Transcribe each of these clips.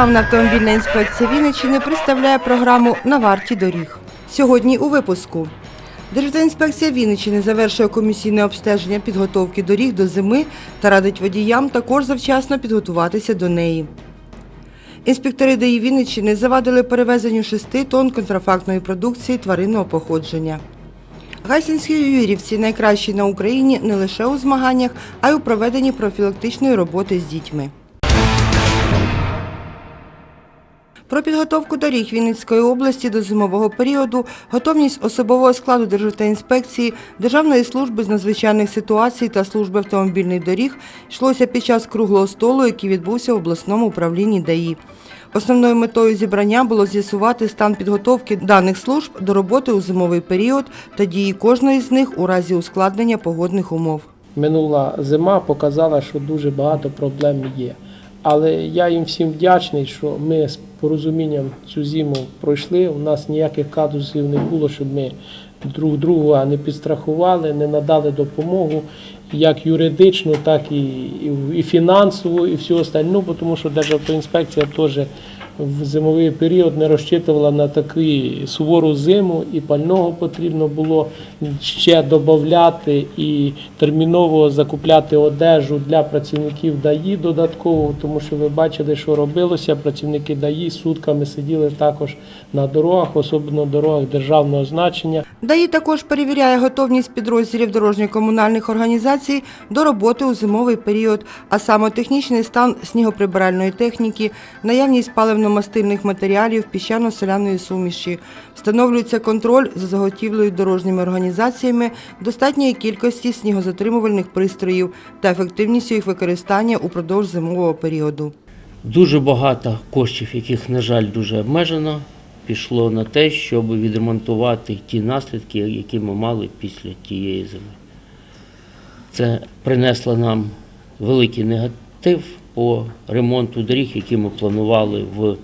Державна автомобільна інспекція Вінниччини представляє програму На варті доріг. Сьогодні у випуску. Державтоінспекція Вінниччини завершує комісійне обстеження підготовки доріг до зими та радить водіям також завчасно підготуватися до неї. Інспектори ДАІ Вінниччини завадили перевезенню 6 тонн контрафактної продукції тваринного походження. Гайсинські юрівці найкращі на Україні не лише у змаганнях, а й у проведенні профілактичної роботи з дітьми. Про підготовку доріг Вінницької області до зимового періоду, готовність особового складу Державтоінспекції, Державної служби з надзвичайних ситуацій та служби автомобільних доріг йшлося під час круглого столу, який відбувся в обласному управлінні ДАІ. Основною метою зібрання було з'ясувати стан підготовки даних служб до роботи у зимовий період та дії кожної з них у разі ускладнення погодних умов. Минула зима показала, що дуже багато проблем є. Але я їм всім вдячний, що ми порозумінням цю зиму пройшли. У нас ніяких казусів не було, щоб ми друг друга не підстрахували, не надали допомогу як юридичну, так і, і, і фінансову, і всю остальну, тому що Державтоінспекція теж в зимовий період не розчитувала на таку сувору зиму, і пального потрібно було ще додати і терміново закупляти одежу для працівників ДАІ додатково, тому що ви бачили, що робилося. Працівники ДАІ сутками сиділи також на дорогах, особливо дорогах державного значення. ДАІ також перевіряє готовність підрозділів дорожньо-комунальних організацій до роботи у зимовий період, а саме технічний стан снігоприбиральної техніки, наявність паливно-мастильних матеріалів, піщано-соляної суміші. Встановлюється контроль за заготівлею дорожніми організаціями достатньої кількості снігозатримувальних пристроїв та ефективністю їх використання упродовж зимового періоду. Дуже багато коштів, яких, на жаль, дуже обмежено, пішло на те, щоб відремонтувати ті наслідки, які ми мали після тієї зими. Це принесло нам великий негатив по ремонту доріг, які ми планували в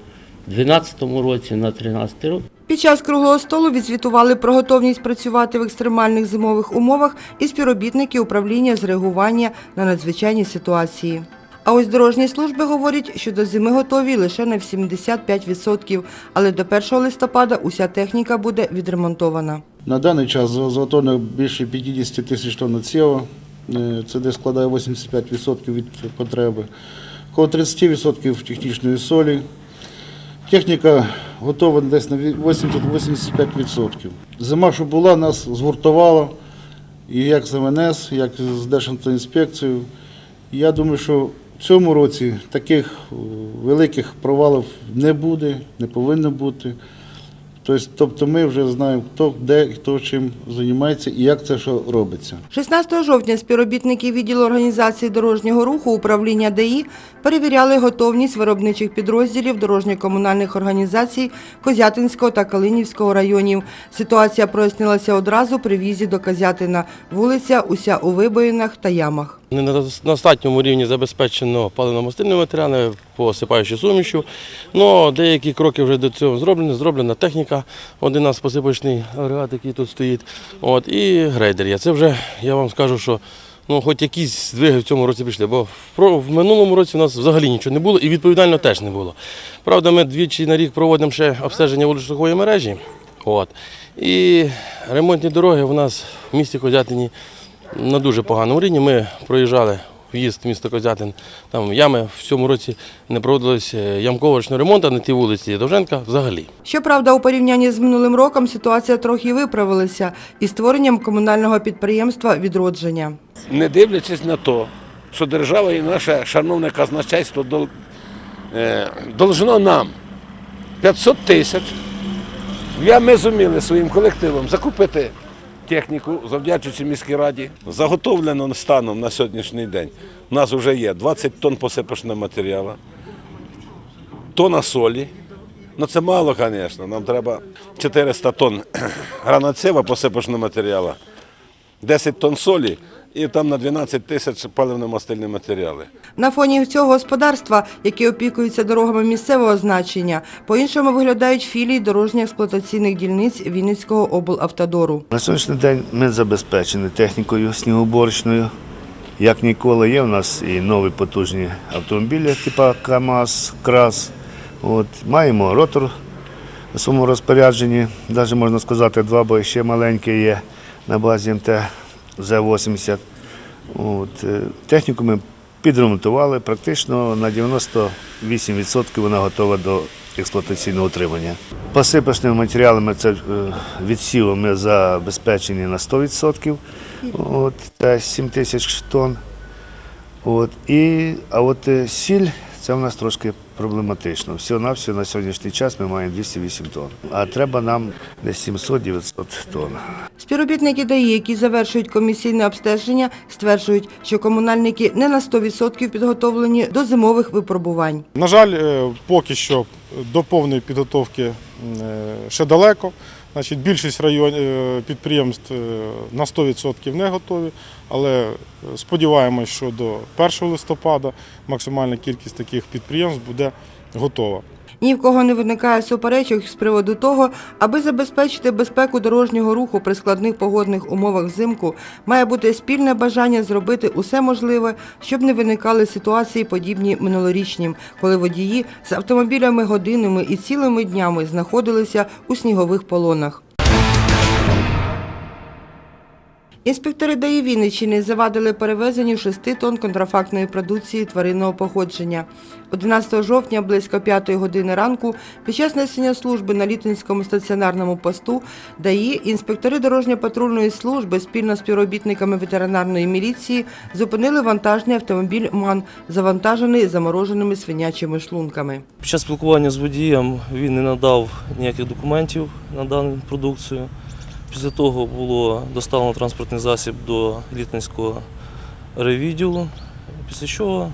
2012 році на 2013 рік. Під час круглого столу відзвітували про готовність працювати в екстремальних зимових умовах і співробітники управління з реагування на надзвичайні ситуації. А ось дорожні служби говорять, що до зими готові лише на 75%, але до 1 листопада уся техніка буде відремонтована. На даний час заготовлено більше 50 тисяч тонн сєва. Е, Це десь складає 85% від потреби. Коло 30% технічної солі. Техніка готова десь на 80-85%. Зима, що була, нас згуртувала і як з МНС, як з Державтоінспекцією. І Я думаю, що в цьому році таких е, великих провалів не буде, не повинно бути. Тобто, тобто ми вже знаємо, хто де, хто чим займається і як це що робиться. 16 жовтня співробітники відділу організації дорожнього руху управління ДАІ перевіряли готовність виробничих підрозділів дорожньо-комунальних організацій Козятинського та Калинівського районів. Ситуація прояснилася одразу при в'їзді до Козятина. Вулиця уся у вибоїнах та ямах. Не на достатньому рівні забезпечено паливно-мастильними матеріалами по осипаючій сумішу. Ну, деякі кроки вже до цього зроблені. Зроблена техніка, один у нас посипочний агрегат, який тут стоїть. От, і грейдер. Це вже я вам скажу, що ну, хоч якісь здвиги в цьому році пішли. Бо в, минулому році у нас взагалі нічого не було і відповідально теж не було. Правда, ми двічі на рік проводимо ще обстеження вулично-сухої мережі. От. І ремонтні дороги у нас в місті Козятині на дуже поганому рівні. Ми проїжджали в'їзд в місто Козятин, там ями в цьому році не проводилось ямковочного ремонту на тій вулиці Довженка взагалі. Щоправда, у порівнянні з минулим роком ситуація трохи виправилася із створенням комунального підприємства «Відродження». не дивлячись на те, що держава і наше шановне казначейство дол, е, должно нам 500 тисяч. Я ми зуміли своїм колективом закупити техніку, завдячуючи міській раді. Заготовлено станом на сьогоднішній день. У нас вже є 20 тонн посипочного матеріалу, тонна солі. Ну це мало, звісно. Нам треба 400 тонн гранатцева посипочного матеріалу, 10 тонн солі і там на 12 тисяч паливно-мастильні матеріали. На фоні цього господарства, які опікуються дорогами місцевого значення, по-іншому виглядають філії дорожньо-експлуатаційних дільниць Вінницького облавтодору. На сьогоднішній день ми забезпечені технікою снігоуборочною. Як ніколи, є у нас і нові потужні автомобілі, типу КАМАЗ, КРАС. От, маємо ротор у своєму розпорядженні, навіть можна сказати, два, бо ще маленькі є на базі МТ З-80. От, е, техніку ми підремонтували, практично на 98% вона готова до експлуатаційного утримання. Посипочними матеріалами це е, відсівом ми забезпечені на 100%, от, це 7 тисяч тонн. От, і, а от е, сіль це в нас трошки проблематично. Всього на все на сьогоднішній час ми маємо 208 тонн, а треба нам десь 700-900 тонн. Співробітники ДАІ, які завершують комісійне обстеження, стверджують, що комунальники не на 100% підготовлені до зимових випробувань. На жаль, е, поки що до повної підготовки е, ще далеко. Значить, більшість район, е, підприємств е, на 100% не готові, але е, сподіваємось, що до 1 листопада максимальна кількість таких підприємств буде готова. Ні в кого не виникає суперечок з приводу того, аби забезпечити безпеку дорожнього руху при складних погодних умовах взимку, має бути спільне бажання зробити усе можливе, щоб не виникали ситуації, подібні минулорічнім, коли водії з автомобілями годинами і цілими днями знаходилися у снігових полонах. Інспектори ДАІ Вінниччини завадили перевезенню 6 тонн контрафактної продукції тваринного походження. 11 жовтня близько 5 години ранку під час несення служби на Літинському стаціонарному посту ДАІ інспектори дорожньо-патрульної служби спільно з співробітниками ветеринарної міліції зупинили вантажний автомобіль МАН, завантажений замороженими свинячими шлунками. Під час спілкування з водієм він не надав ніяких документів на дану продукцію. Після того було доставлено транспортний засіб до літницького райвідділу, після чого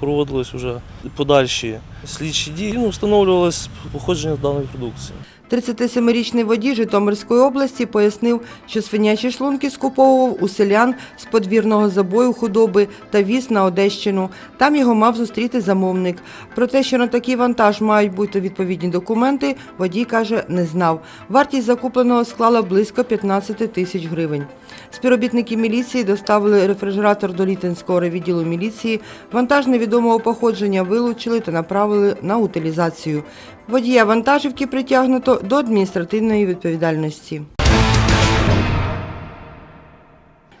проводились вже подальші слідчі дії, ну, встановлювалось походження даної продукції. 37-річний водій Житомирської області пояснив, що свинячі шлунки скуповував у селян з подвірного забою худоби та віз на Одещину. Там його мав зустріти замовник. Про те, що на такий вантаж мають бути відповідні документи, водій каже, не знав. Вартість закупленого склала близько 15 тисяч гривень. Співробітники міліції доставили рефрижератор до Літинського відділу міліції. Вантаж невідомого походження вилучили та направили на утилізацію. Водія вантажівки притягнуто до адміністративної відповідальності.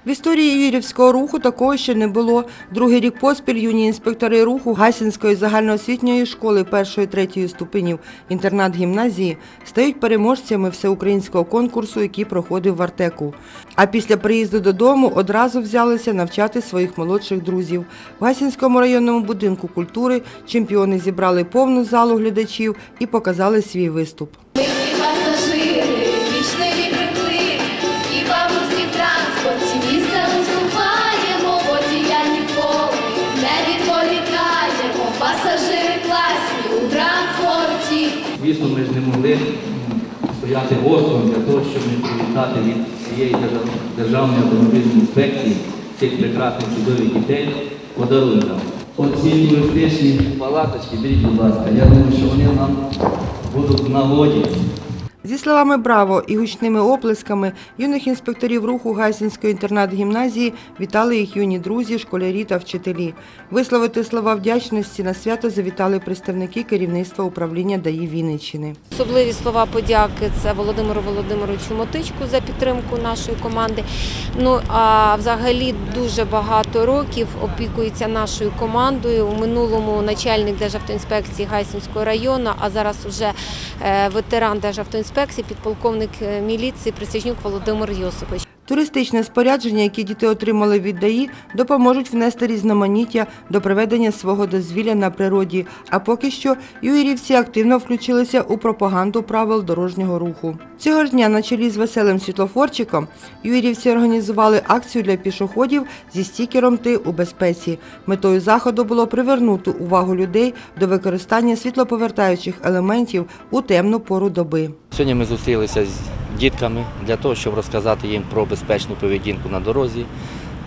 В історії Юрівського руху такого ще не було. Другий рік поспіль юні інспектори руху Гасінської загальноосвітньої школи першої третьої ступенів інтернат гімназії стають переможцями всеукраїнського конкурсу, який проходив в Артеку. А після приїзду додому одразу взялися навчати своїх молодших друзів. В Гасінському районному будинку культури чемпіони зібрали повну залу глядачів і показали свій виступ. Стояти гостом для того, щоб не привітати від цієї державної автомобільної інспекції цих прекрасних чудових дітей подарунком. Оці туристичні палаточки, беріть, будь ласка, я думаю, що вони нам будуть в нагоді. Зі словами Браво і гучними оплесками юних інспекторів руху Гайсінської інтернат-гімназії вітали їх юні друзі, школярі та вчителі. Висловити слова вдячності на свято завітали представники керівництва управління ДАІ Вінниччини. Особливі слова подяки це Володимиру Володимировичу Мотичку за підтримку нашої команди. Ну а взагалі дуже багато років опікується нашою командою. У минулому начальник Державтоінспекції Гайсинського району, а зараз уже ветеран Державтоінспекції, підполковник е, міліції Присяжнюк Володимир Йосипович. Туристичне спорядження, яке діти отримали від ДАІ, допоможуть внести різноманіття до проведення свого дозвілля на природі. А поки що юрівці активно включилися у пропаганду правил дорожнього руху. Цього ж дня на чолі з веселим світлофорчиком юрівці організували акцію для пішоходів зі стікером Ти у безпеці. Метою заходу було привернути увагу людей до використання світлоповертаючих елементів у темну пору доби. Сьогодні ми зустрілися з дітками для того, щоб розказати їм про безпечну поведінку на дорозі.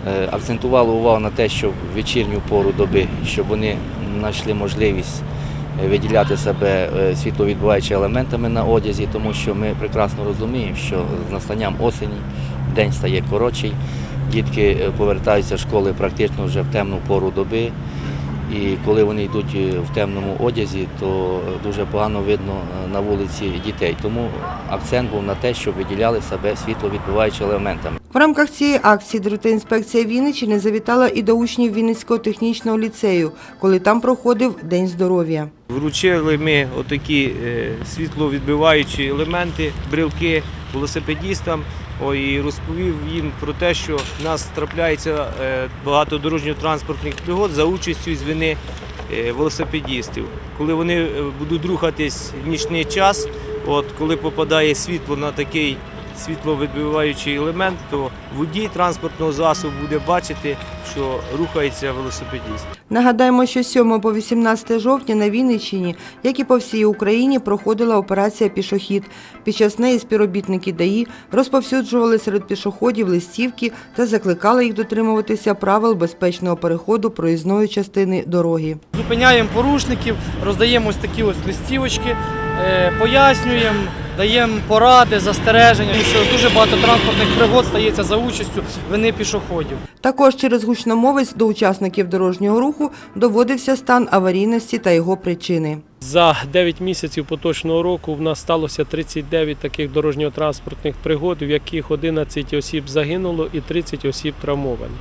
Е, Акцентували увагу на те, що в вечірню пору доби, щоб вони знайшли можливість е, виділяти себе е, світловідбиваючими елементами на одязі, тому що ми прекрасно розуміємо, що з настанням осені день стає коротший, дітки повертаються з школи практично вже в темну пору доби. І коли вони йдуть е, в темному одязі, то дуже погано видно е, на вулиці дітей. Тому акцент був на те, щоб виділяли себе світловідбиваючими елементами. В рамках цієї акції Держінспекція Вінниччини завітала і до учнів Вінницького технічного ліцею, коли там проходив День здоров'я. Вручили ми отакі е, світловідбиваючі елементи, брілки велосипедістам. І розповів він про те, що в нас трапляється е, багато дорожньо-транспортних пригод за участю з вини е, велосипедістів. Коли вони е, будуть рухатись в нічний час, от коли попадає світло на такий світловідбиваючий елемент, то водій транспортного засобу буде бачити, що рухається велосипедіст. Нагадаємо, що з 7 по 18 жовтня на Вінниччині, як і по всій Україні, проходила операція Пішохід. Під час неї співробітники ДАІ розповсюджували серед пішоходів листівки та закликали їх дотримуватися правил безпечного переходу проїзної частини дороги. Зупиняємо порушників, роздаємо ось такі ось листівочки, пояснюємо, даємо поради, застереження, тому що дуже багато транспортних пригод стається за участю вини пішоходів. Також через гучномовець до учасників дорожнього руху доводився стан аварійності та його причини. За 9 місяців поточного року в нас сталося 39 таких дорожньо-транспортних пригод, в яких 11 осіб загинуло і 30 осіб травмовані.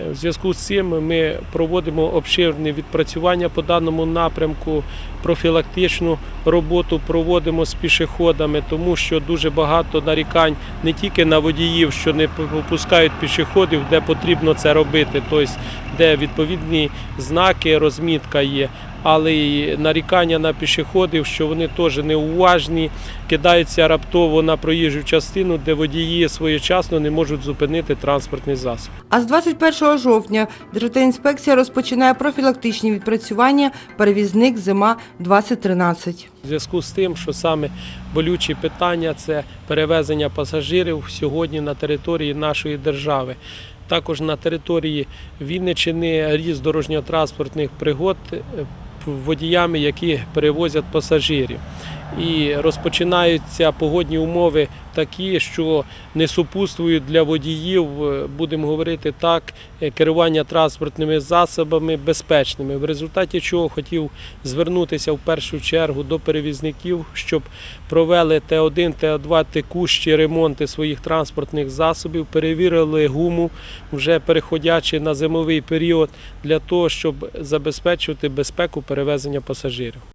Е, В зв'язку з цим ми проводимо обширне відпрацювання по даному напрямку, профілактичну роботу проводимо з пішоходами, тому що дуже багато нарікань не тільки на водіїв, що не пропускають пішоходів, де потрібно це робити, тобто де відповідні знаки, розмітка є, але й нарікання на пішоходів, що вони теж неуважні, кидаються раптово на проїжджу частину, де водії своєчасно не можуть зупинити транспортний засіб. А з 21 жовтня Державтоінспекція розпочинає профілактичні відпрацювання «Перевізник зима 2013». У зв'язку з тим, що саме болючі питання це перевезення пасажирів сьогодні на території нашої держави. Також на території Вінниччини ріст дорожньо-транспортних пригод водіями, які перевозять пасажирів. І розпочинаються погодні умови такі, що не супутствують для водіїв, е, будемо говорити так, е, керування транспортними засобами безпечними. В результаті чого хотів звернутися в першу чергу до перевізників, щоб провели Т1, Т2 текущі ремонти своїх транспортних засобів, перевірили гуму, вже переходячи на зимовий період, для того, щоб забезпечувати безпеку перевезення пасажирів.